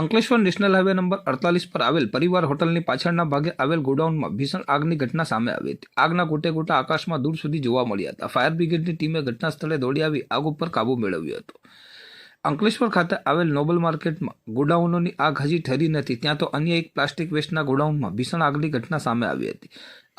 Ankleshwar national highway number અડતાલીસ પર આવેલ પરિવાર હોટલની પાછળના ભાગે આવેલ ગોડાઉનમાં ભીષણ આગની ઘટના સામે આવી હતી. આગના ગોટે ગોટા આકાશમાં દૂર સુધી જોવા મળ્યા હતા. ફાયર બ્રિગેડની ટીમે ઘટના સ્થળે દોડી આવી આગ ઉપર કાબુ મેળવ્યો હતો. અંકલેશ્વર ખાતે આવેલ નોબલ માર્કેટમાં ગોડાઉનોની આગ હજી ઠરી નથી. ત્યાં તો અન્ય એક પ્લાસ્ટિક વેસ્ટના ગોડાઉનમાં ભીષણ આગની ઘટના સામે આવી હતી.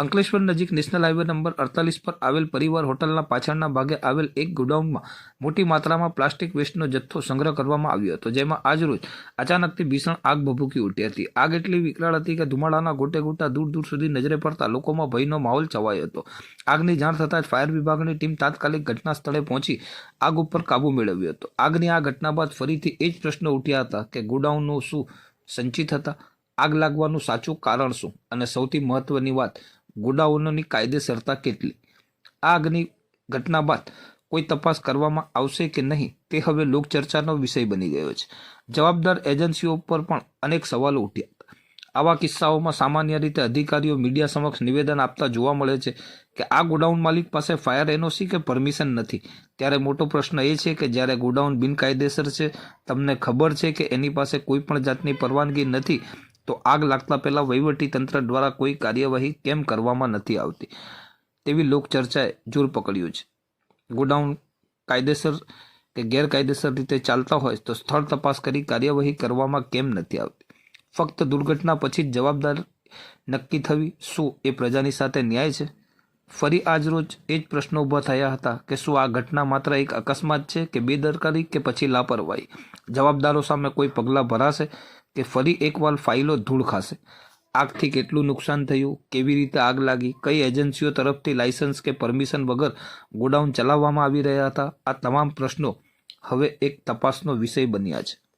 અંકલેશ્વર નજીક નેશનલ હાઈવે નંબર અડતાલીસ પર આવેલ પરિવાર હોટલના પાછળના ભાગે આવેલ એક ગોડાઉનમાં મોટી માત્રામાં પ્લાસ્ટિક વેસ્ટનો જથ્થો સંગ્રહ કરવામાં આવ્યો હતો, જેમાં આજરોજ અચાનકથી ભીષણ આગ ભભૂકી ઉઠી હતી. આગ એટલી વિકરાળ હતી કે ધુમાડાના ગોટે ગોટા દૂર દૂર સુધી નજરે પડતા લોકોમાં ભયનો માહોલ છવાયો હતો. આગની જાણ થતાં જ ફાયર વિભાગની ટીમ તાત્કાલિક ઘટના સ્થળે પહોંચી આગ ઉપર કાબુ મેળવ્યો હતો. આગની આ ઘટના બાદ ફરીથી એ જ પ્રશ્નો ઉઠ્યા હતા કે ગોડાઉનનો શું સંચિત હતા? આગ લાગવાનું સાચું કારણ શું? અને સૌથી મહત્વની વાત ગોડાઉનોની કાયદેસરતા કેટલી? આ આગની ઘટના બાદ કોઈ તપાસ કરવામાં આવશે કે નહીં તે હવે લોકચર્ચાનો વિષય બની ગયો છે. જવાબદાર એજન્સીઓ પર પણ અનેક સવાલો ઉઠ્યા હતા. આવા કિસ્સાઓમાં સામાન્ય રીતે અધિકારીઓ મીડિયા સમક્ષ નિવેદન આપતા જોવા મળે છે કે આ ગોડાઉન માલિક પાસે ફાયર એનઓસી કે પરમિશન નથી. ત્યારે મોટો પ્રશ્ન એ છે કે જ્યારે ગોડાઉન બિનકાયદેસર છે, તમને ખબર છે કે એની પાસે કોઈ પણ જાતની પરવાનગી નથી તો આગ લાગતા પહેલાં તંત્ર દ્વારા કોઈ કાર્યવાહી કેમ કરવામાં નથી આવતી? તેવી લોકચર્ચાએ જોર પકડ્યું છે. ગોડાઉન કાયદેસર કે ગેરકાયદેસર રીતે ચાલતા હોય તો સ્થળ તપાસ કરી કાર્યવાહી કરવામાં કેમ નથી આવતી? ફક્ત દુર્ઘટના પછી જ જવાબદાર નક્કી થવી શું એ પ્રજાની સાથે ન્યાય છે? ફરી આજરોજ એ જ પ્રશ્નો ઊભા થયા હતા કે શું આ ઘટના માત્ર એક અકસ્માત છે કે બેદરકારી કે પછી લાપરવાહી? જવાબદારો સામે કોઈ પગલાં ભરાશે કે ફરી એકવાર ફાઇલો ધૂળ ખાશે? આગથી કેટલું નુકસાન થયું? કેવી રીતે આગ લાગી? કઈ એજન્સીઓ તરફથી લાયસન્સ કે પરમિશન વગર ગોડાઉન ચલાવવામાં આવી રહ્યા હતા? આ તમામ પ્રશ્નો હવે એક તપાસનો વિષય બન્યા છે.